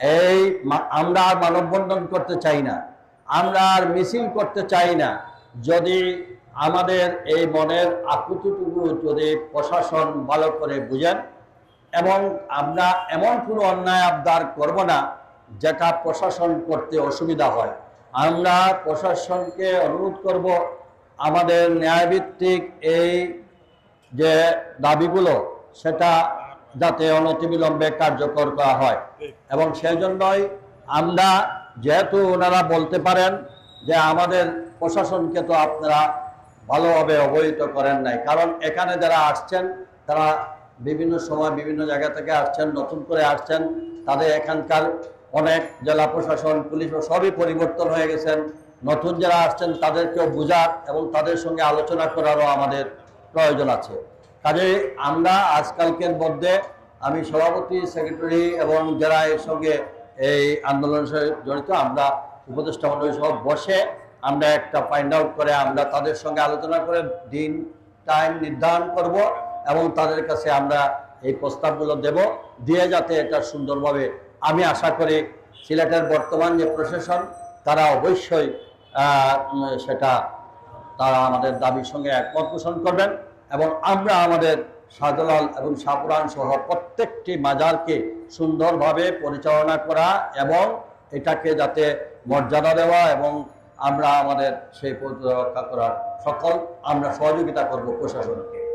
এই আমরা আর মানববন্ধন করতে চাই না। আমরা আর মিছিল করতে চাই না। যদি আমাদের এই মনের আকুতিটুকু যদি প্রশাসন ভালো করে বুঝেন এবং আমরা এমন কোনো অন্যায় আবদার করব না যেটা প্রশাসন করতে অসুবিধা হয়। আমরা প্রশাসনকে অনুরোধ করব আমাদের ন্যায়ভিত্তিক এই যে দাবিগুলো, সেটা যাতে অনতিবিলম্বে কার্যকর করা হয়। এবং সেই জন্যই আমরা যেহেতু ওনারা বলতে পারেন যে আমাদের প্রশাসনকে তো আপনারা ভালোভাবে অবহিত করেন নাই। কারণ এখানে যারা আসছেন তারা বিভিন্ন সময় বিভিন্ন জায়গা থেকে আসছেন নতুন করে আসছেন। তাদের এখানকার অনেক জেলা প্রশাসন পুলিশ সবই পরিবর্তন হয়ে গেছেন। নতুন যারা আসছেন তাদেরকেও বোঝার এবং তাদের সঙ্গে আলোচনা করারও আমাদের প্রয়োজন আছে। কাজে আমরা আজকালকের মধ্যে আমি সভাপতি, সেক্রেটারি এবং যারা এর সঙ্গে এই আন্দোলনের সাথে জড়িত, আমরা উপদেষ্টা মন্ডলী সহ বসে আমরা একটা ফাইন্ড আউট করে আমরা তাদের সঙ্গে আলোচনা করে দিন টাইম নির্ধারণ করব এবং তাদের কাছে আমরা এই প্রস্তাবগুলো দেব দিয়ে যাতে এটা সুন্দরভাবে আমি আশা করি সিলেটের বর্তমান যে প্রশাসন, তারা অবশ্যই সেটা তারা আমাদের দাবির সঙ্গে একমত পোষণ করবেন। এবং আমরা আমাদের শাহজালাল এবং সাপুরান সহ প্রত্যেকটি মাজারকে সুন্দরভাবে পরিচালনা করা এবং এটাকে যাতে মর্যাদা দেওয়া এবং আমরা আমাদের সেই রক্ষা করার সকল আমরা সহযোগিতা করব প্রশাসনকে।